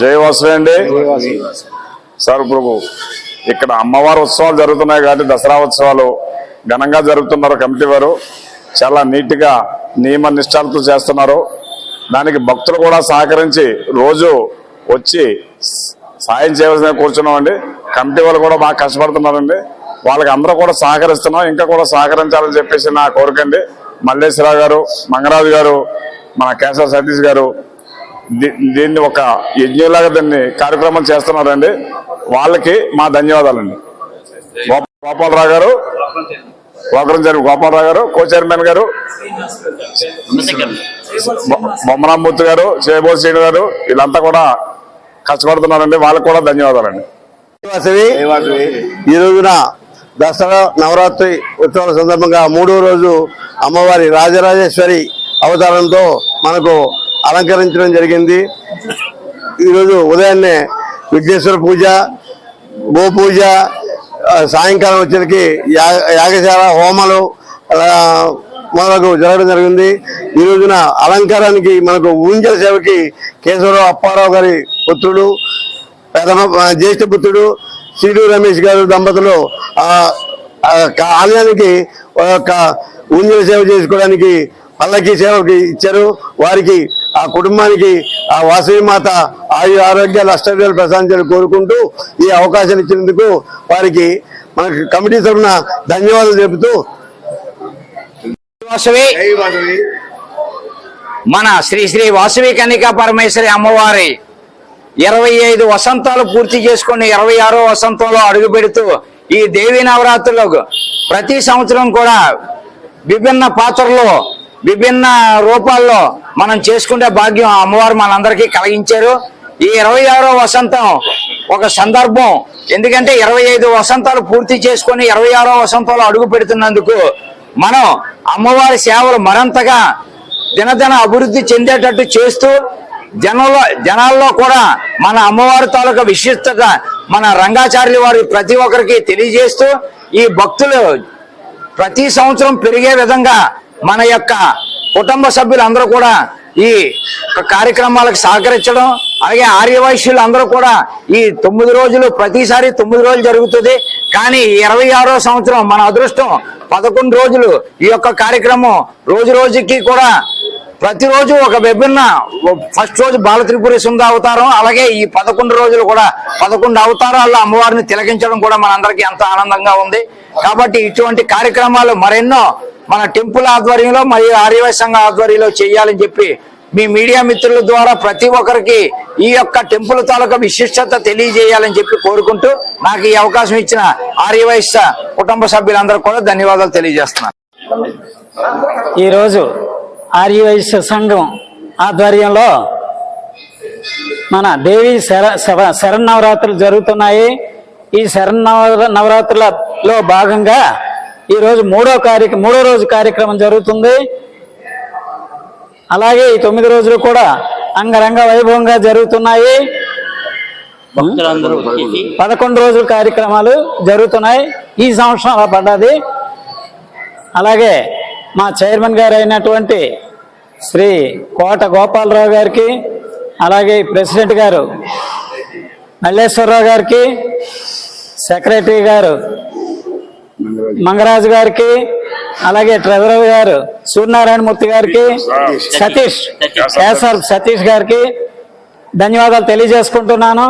జై అండి. సార్ ఇప్పుడు ఇక్కడ అమ్మవారి ఉత్సవాలు జరుగుతున్నాయి కాబట్టి దసరా ఉత్సవాలు ఘనంగా జరుగుతున్నారు కమిటీ వారు. చాలా నీట్గా నియమ నిష్ఠాలతో చేస్తున్నారు. దానికి భక్తులు కూడా సహకరించి రోజు వచ్చి సాయం చేయవలసిన కూర్చున్నామండి. కమిటీ వాళ్ళు కూడా బాగా కష్టపడుతున్నారండి. వాళ్ళకి అందరూ కూడా సహకరిస్తున్నాం. ఇంకా కూడా సహకరించాలని చెప్పేసి నా కోరికండి మల్లేశ్వరరావు గారు మంగరాజు గారు మన కేశవ సతీష్ గారు దీన్ని ఒక యజ్ఞంలాగా దీన్ని కార్యక్రమం చేస్తున్నారండి. వాళ్ళకి మా ధన్యవాదాలండి. గోప- గోపాలరావు గారు ఒకరం జరిగి గోపాలరావు గారు కో చైర్మన్ గారు బొమ్మరామూర్తి గారు చేబో శ్రీను గారు వీళ్ళంతా కూడా కష్టపడుతున్నారండి. వాళ్ళకి కూడా ధన్యవాదాలండి. ఈ రోజున దసరా నవరాత్రి ఉత్సవాల సందర్భంగా మూడో రోజు అమ్మవారి రాజరాజేశ్వరి అవతారంతో మనకు అలంకరించడం జరిగింది. ఈరోజు ఉదయాన్నే విఘ్నేశ్వర పూజ గోపూజ సాయంకాలం వచ్చేసరికి యా- యాగశాల హోమాలు ఆ, మొదలకు జరగడం జరిగింది. ఈ రోజున అలంకారానికి మనకు ఊంజల సేవకి కేశవరావు అప్పారావు గారి పుత్రుడు ప్రథమ జ్యేష్ఠ పుత్రుడు సిడు రమేష్ గారు దంపతులు ఆ ఆలయానికి ఒక ఊంజల సేవ చేసుకోవడానికి పల్లకి సేవకి ఇచ్చారు. వారికి ఆ కుటుంబానికి ఆ వాసవి మాత ఆయు ఆరోగ్యాలు అష్టవ్యాలు ప్రశాంతాలు కోరుకుంటూ ఈ అవకాశం ఇచ్చినందుకు వారికి మనకి కమిటీ తరఫున ధన్యవాదాలు చెబుతూ వాసవి. మన శ్రీ శ్రీ వాసవి కన్నికా పరమేశ్వరి అమ్మవారి ఇరవై ఐదు వసంతాలు పూర్తి చేసుకుని ఇరవై ఆరో వసంతంలో అడుగు పెడుతూ ఈ దేవీ నవరాత్రుల్లో ప్రతి సంవత్సరం కూడా విభిన్న పాత్రలో విభిన్న రూపాల్లో మనం చేసుకునే భాగ్యం అమ్మవారు మనందరికీ కలిగించారు. ఈ ఇరవై ఆరో వసంతం ఒక సందర్భం. ఎందుకంటే ఇరవై ఐదు వసంతాలు పూర్తి చేసుకొని ఇరవై ఆరో వసంతంలో అడుగు పెడుతున్నందుకు మనం అమ్మవారి సేవలు మరింతగా దినదిన అభివృద్ధి చెందేటట్టు చేస్తూ జనంలో జనాల్లో కూడా మన అమ్మవారి తాలూకా విశిష్టత మన రంగాచార్యుల వారి ప్రతి ఒక్కరికి తెలియజేస్తూ ఈ భక్తులు ప్రతి సంవత్సరం పెరిగే విధంగా మన యొక్క కుటుంబ సభ్యులందరూ కూడా ఈ కార్యక్రమాలకు సహకరించడం అలాగే ఆర్యవైశ్యులు అందరూ కూడా ఈ తొమ్మిది రోజులు ప్రతిసారి తొమ్మిది రోజులు జరుగుతుంది. కానీ ఇరవై ఆరో సంవత్సరం మన అదృష్టం పదకొండు రోజులు ఈ యొక్క కార్యక్రమం. రోజు రోజుకి కూడా ప్రతిరోజు ఒక విభిన్న ఫస్ట్ రోజు బాల త్రిపురి సుంద అవతారం అలాగే ఈ పదకొండు రోజులు కూడా పదకొండు అవతారాల్లో అమ్మవారిని తిలకించడం కూడా మనందరికీ ఎంతో ఆనందంగా ఉంది. కాబట్టి ఇటువంటి కార్యక్రమాలు మరెన్నో మన టెంపుల్ ఆధ్వర్యంలో మరియు ఆర్యవై సంఘ ఆధ్వర్యంలో చేయాలని చెప్పి మీ మీడియా మిత్రుల ద్వారా ప్రతి ఒక్కరికి ఈ యొక్క టెంపుల్ తాలూకా విశిష్టత తెలియజేయాలని చెప్పి కోరుకుంటూ నాకు ఈ అవకాశం ఇచ్చిన ఆర్యవైశ్య కుటుంబ సభ్యులందరూ కూడా ధన్యవాదాలు తెలియజేస్తున్నాను. ఈరోజు ఆర్యవైశ్య సంఘం ఆధ్వర్యంలో మన దేవి శర శవ- శరన్నవరాత్రులు జరుగుతున్నాయి. ఈ శరన్నవ నవరాత్రులలో భాగంగా ఈరోజు మూడో కార్య మూడో రోజు కార్యక్రమం జరుగుతుంది. అలాగే ఈ తొమ్మిది రోజులు కూడా అంగరంగ వైభవంగా జరుగుతున్నాయి. పదకొండు రోజుల కార్యక్రమాలు జరుగుతున్నాయి. ఈ సంవత్సరం అలా పడ్డది. అలాగే మా చైర్మన్ గారు అయినటువంటి శ్రీ కోట గోపాలరావు గారికి అలాగే ప్రెసిడెంట్ గారు మల్లేశ్వరరావు గారికి సెక్రటరీ గారు మంగరాజు గారికి అలాగే ట్రెజరర్ గారు సూర్యనారాయణమూర్తి గారికి సతీష్. కేసర్ సతీష్ గారికి ధన్యవాదాలు తెలియజేసుకుంటున్నాను.